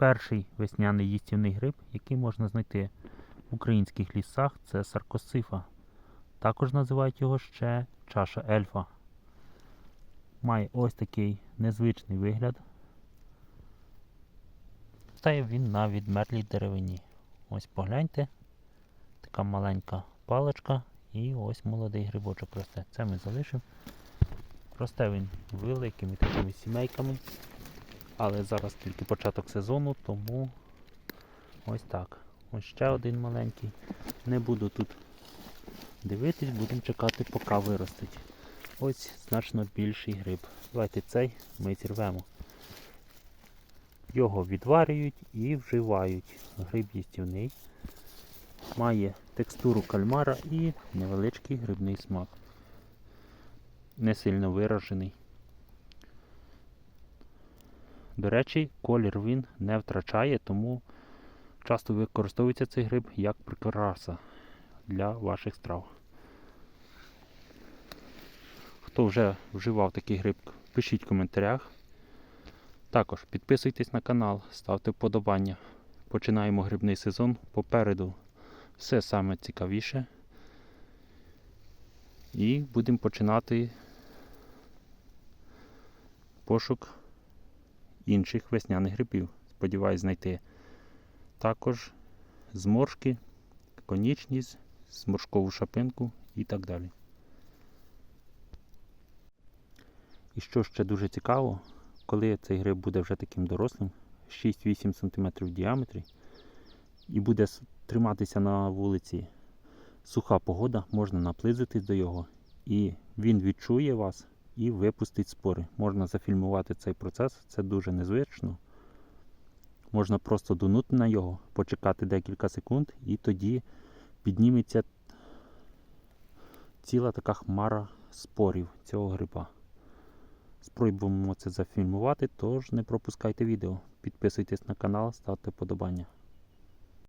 Перший весняний їстівний гриб, який можна знайти в українських лісах, це саркосифа. Також називають його ще чаша ельфа. Має ось такий незвичний вигляд. Стає він на відмерлій деревині. Ось погляньте, така маленька паличка і ось молодий грибочок росте. Це ми залишимо. Росте він великими такими сімейками. Але зараз тільки початок сезону, тому ось так. Ось ще один маленький. Не буду тут дивитись, будемо чекати, поки виростить. Ось значно більший гриб. Давайте цей ми зірвемо. Його відварюють і вживають. Гриб їстівний. Має текстуру кальмара і невеличкий грибний смак. Не сильно виражений. До речі, колір він не втрачає, тому часто використовується цей гриб як прикраса для ваших страв. Хто вже вживав такий гриб, пишіть в коментарях. Також підписуйтесь на канал, ставте вподобання. Починаємо грибний сезон. Попереду все саме цікавіше. І будемо починати пошук інших весняних грибів. Сподіваюсь знайти також зморшки, конічність, зморшкову шапинку і так далі. І що ще дуже цікаво, коли цей гриб буде вже таким дорослим, 6-8 см в діаметрі, і буде триматися на вулиці суха погода, можна наблизитись до його, і він відчує вас і випустить спори. Можна зафільмувати цей процес, це дуже незвично. Можна просто дунути на його, почекати декілька секунд, і тоді підніметься ціла така хмара спорів цього гриба. Спробуємо це зафільмувати, тож не пропускайте відео. Підписуйтесь на канал, ставте вподобання.